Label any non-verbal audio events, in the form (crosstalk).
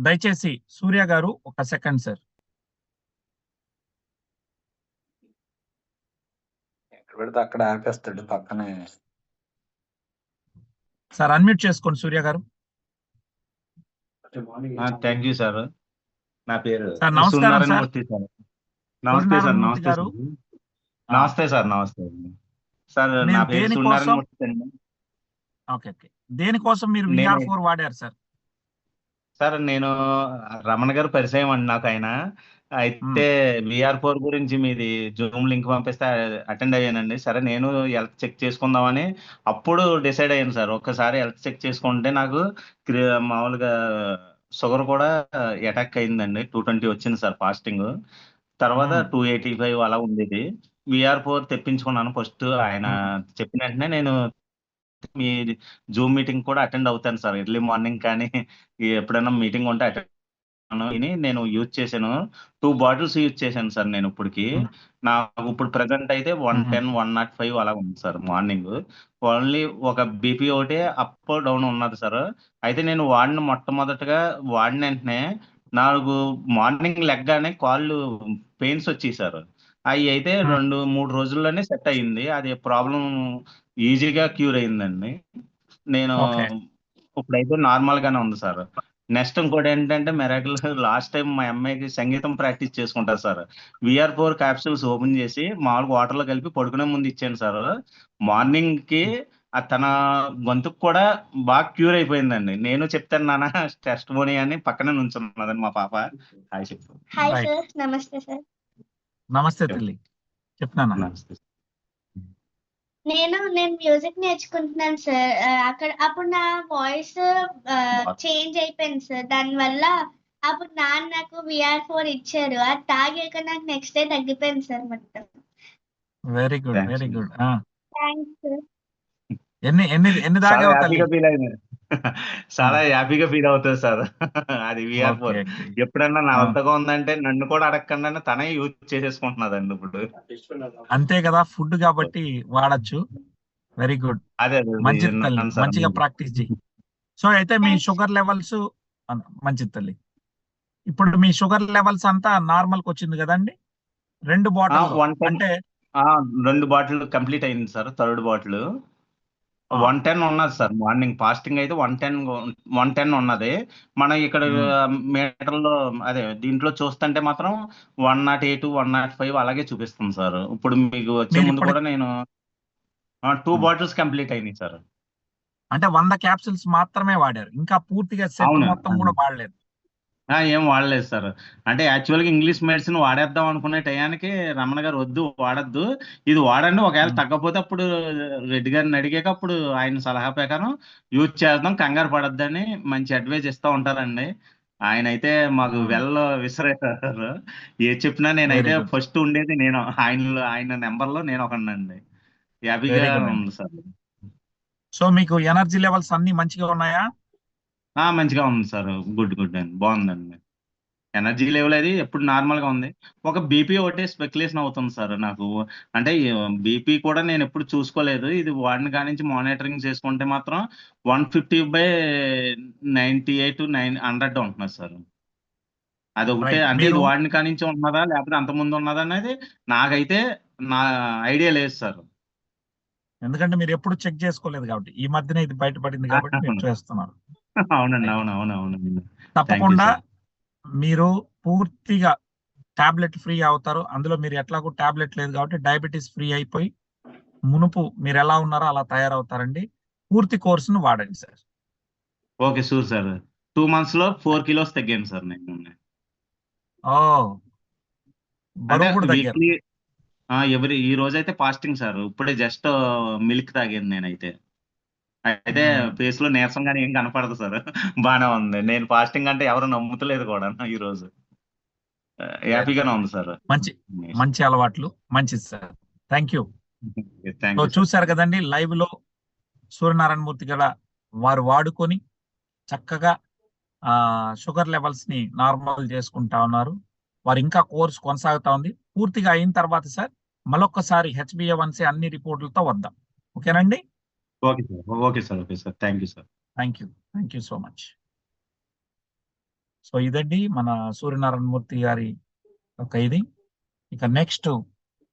దయచేసి సూర్య గారు ఒక సెకండ్ సార్. ఎక్కడ పెడితే అక్కడ ఆపేస్తాడు పక్కనే. సార్ అన్మ్యూట్ చేసుకోండి Surya garu. Thank you sir. నా పేరు సార్, నమస్కారం సార్. నమస్తే సార్. నమస్తే. సార్. నమస్తే సార్. నమస్తే సార్. నా పేరు ఓకే ఓకే. దేనికోసం మీరు విఆర్ ఫోర్ వాడారు సార్? సార్ నేను రమణ గారు పరిచయం అండి నాకు ఆయన అయితే విఆర్ ఫోర్ గురించి మీది జూమ్ లింక్ పంపిస్తే అటెండ్ అయ్యానండి. సరే నేను హెల్త్ చెక్ చేసుకుందామని అప్పుడు డిసైడ్ అయ్యాను సార్. ఒక్కసారి హెల్త్ చెక్ చేసుకుంటే నాకు మామూలుగా షుగర్ కూడా అటాక్ అయిందండి. టూ ట్వంటీ వచ్చింది సార్ ఫాస్టింగ్. తర్వాత. టూ ఎయిటీ ఫైవ్ అలా ఉండేది. విఆర్ ఫోర్ తెప్పించుకున్నాను ఫస్ట్. ఆయన చెప్పిన వెంటనే నేను మీ జూమ్ మీటింగ్ కూడా అటెండ్ అవుతాను సార్. ఎర్లీ మార్నింగ్ కానీ ఎప్పుడైనా మీటింగ్ ఉంటే అటెండ్ అని నేను యూజ్ చేశాను. టూ బాటిల్స్ యూజ్ చేశాను సార్ నేను ఇప్పటికి. నాకు ఇప్పుడు ప్రజెంట్ అయితే one. Ten one not five అలా ఉంది సార్ మార్నింగ్. ఓన్లీ ఒక బీపీ ఒకటే అప్ డౌన్ ఉన్నది సార్. అయితే నేను వాడిన మొట్టమొదటగా వాడిన వెంటనే నాకు మార్నింగ్ లెగ్గానే కాళ్ళు పెయిన్స్ వచ్చాయి సార్. అవి అయితే. రెండు మూడు రోజుల్లోనే సెట్ అయింది అది ప్రాబ్లం ఈజీగా క్యూర్ అయిందండి. నేను. ఇప్పుడైతే నార్మల్ గానే ఉంది సార్. నెక్స్ట్ ఇంకోటి ఏంటంటే మెరాకిల్ లాస్ట్ టైం మా అమ్మాయికి సంగీతం ప్రాక్టీస్ చేసుకుంటారు sir. VR four capsules open చేసి మామూలుగా వాటర్లో కలిపి పడుకునే ముందు ఇచ్చాను సార్. మార్నింగ్కి ఆ తన గొంతుకు కూడా బాగా క్యూర్ అయిపోయిందండి. నేను చెప్తాను నాన్న టెస్ట్ మోనీ అని పక్కనే నుంచున్నదండి మా పాప. హాయ్ చెప్పు. హాయ్. సార్ నమస్తే సార్. నమస్తే తల్లి. చెప్తున్నాను నమస్తే. నేను నేను మ్యూజిక్ నేర్చుకుంటున్నాను సార్. అక్కడ అప్పుడు నా వాయిస్ చేంజ్ అయిపోయింది సార్. దానివల్ల అప్పుడు నాన్న నాకు విఆర్ ఫోర్ ఇచ్చారు. అది తాగాక నాకు నెక్స్ట్ డే తగ్గిపోయింది సార్ మొత్తం. Very good. Very good thanks sir ఎన్ని ఎన్ని ఎన్ని చాలా చాలా హ్యాపీగా ఫీల్ అవుతుంది సార్ అది విఆర్ ఫోర్. ఎప్పుడన్నా నా. వద్దగా ఉందంటే నన్ను కూడా అడగకుండా తనే యూజ్ చేసేసుకుంటున్నదండి ఇప్పుడు అంతే కదా ఫుడ్ కాబట్టి వాడచ్చు వెరీ గుడ్ అదే సార్ మంచిగా. ప్రాక్టీస్ చేయి సో అయితే మీ. షుగర్ లెవెల్స్ మంచిది తల్లి ఇప్పుడు మీ షుగర్ లెవెల్స్ అంతా నార్మల్కి వచ్చింది కదండి రెండు బాటిల్ అంటే ఆ, రెండు బాటిల్ కంప్లీట్ అయింది sir third bottle. One ten ఉన్నది సార్ మార్నింగ్ ఫాస్టింగ్ అయితే వన్ టెన్ వన్ టెన్ ఉన్నది. మనం ఇక్కడ మీటర్లో అదే దీంట్లో చూస్తుంటే మాత్రం one not eight one not five అలాగే చూపిస్తుంది సార్. ఇప్పుడు మీకు వచ్చే ముందు కూడా నేను టూ. బాటిల్స్ కంప్లీట్ అయినాయి సార్. అంటే వంద క్యాప్సిల్స్ మాత్రమే వాడారు. ఇంకా పూర్తిగా సెట్ మొత్తం కూడా. వాడలేదు. ఏం వాడలేదు సార్ అంటే యాక్చువల్గా ఇంగ్లీష్ మెడిసిన్ వాడేద్దాం అనుకునే టయానికి రమణ గారు వద్దు వాడద్దు ఇది వాడండి ఒకవేళ. తగ్గపోతే అప్పుడు రెడ్డి గారిని అడిగాక అప్పుడు ఆయన సలహా ప్రకారం యూజ్ చేద్దాం కంగారు పడద్దని మంచి అడ్వైజ్ ఇస్తూ ఉంటారండి ఆయన అయితే మాకు. వెల్ విసిరేశారు ఏ చెప్పినా నేనైతే. ఫస్ట్ ఉండేది నేను ఆయనలో ఆయన నెంబర్లో నేను ఒకనండి హ్యాపీగా. ఉంది సార్ సో మీకు ఎనర్జీ లెవెల్స్ అన్ని మంచిగా ఉన్నాయా మంచిగా ఉంది సార్. గుడ్ గుడ్ అండి. బాగుందండి. ఎనర్జీ లెవెల్ అది ఎప్పుడు నార్మల్గా ఉంది. ఒక బీపీ ఒకటే స్పెక్యులేషన్ అవుతుంది సార్ నాకు. అంటే బీపీ కూడా నేను ఎప్పుడు చూసుకోలేదు. ఇది వాడిని కానించి మానిటరింగ్ చేసుకుంటే మాత్రం one fifty by ninety eight nine hundred ఉంటున్నది సార్. అది ఒకటే. అంటే ఇది వాడిని కానించి ఉన్నదా లేకపోతే అంత ముందు ఉన్నదా అనేది నాకైతే నా ఐడియా లేదు సార్. ఎందుకంటే మీరు ఎప్పుడు చెక్ చేసుకోలేదు కాబట్టి. ఈ మధ్యన ఇది బయటపడింది కాబట్టి (laughs) మీరు చేస్తున్నారు. అవునండి అవును అవును అవును తప్పకుండా. మీరు పూర్తిగా టాబ్లెట్ ఫ్రీ అవుతారు. అందులో మీరు ఎట్లాగో టాబ్లెట్ లేదు కాబట్టి డయాబెటీస్ ఫ్రీ అయిపోయి మునుపు మీరు ఎలా ఉన్నారో అలా తయారవుతారండి. పూర్తి కోర్సును వాడండి sir. Okay sure sir. Two మంత్స్లో ఫోర్ కిలోస్ తగ్గాను సార్ నేను ఓ. అంటే బరువు కూడా తగ్గారు. వీక్లీ ఎవరి ఈ రోజు అయితే ఫాస్టింగ్ సార్. ఇప్పుడే జస్ట్ మిల్క్ తాగాను నేనైతే. అయితే. ఫేస్లో నీరసంగానే ఏం కనపడదు సార్. బానే ఉంది. నేను ఫాస్టింగ్ అంటే ఎవరు నమ్ముతలేదు కూడా ఈ రోజు. హ్యాపీగానే ఉంది సార్. మంచి మంచి అలవాట్లు. మంచిది సార్. Thank you. చూశారు కదండి లైవ్లో సూర్యనారాయణమూర్తి గల వారు వాడుకొని చక్కగా ఆ షుగర్ లెవెల్స్ని నార్మల్ చేసుకుంటా ఉన్నారు. వారు ఇంకా కోర్స్ కొనసాగుతా ఉంది. పూర్తిగా అయిన తర్వాత సార్ మరొకసారి హెచ్బిఏ వన్సీ అన్ని రిపోర్టులతో వద్దాం. ఓకేనండి okay sir. Okay sir. Okay sir. Thank you sir. Thank you. Thank you so much. So ఇదండి మన సూర్యనారాయణ మూర్తి గారి ఒక ఇది. ఇక నెక్స్ట్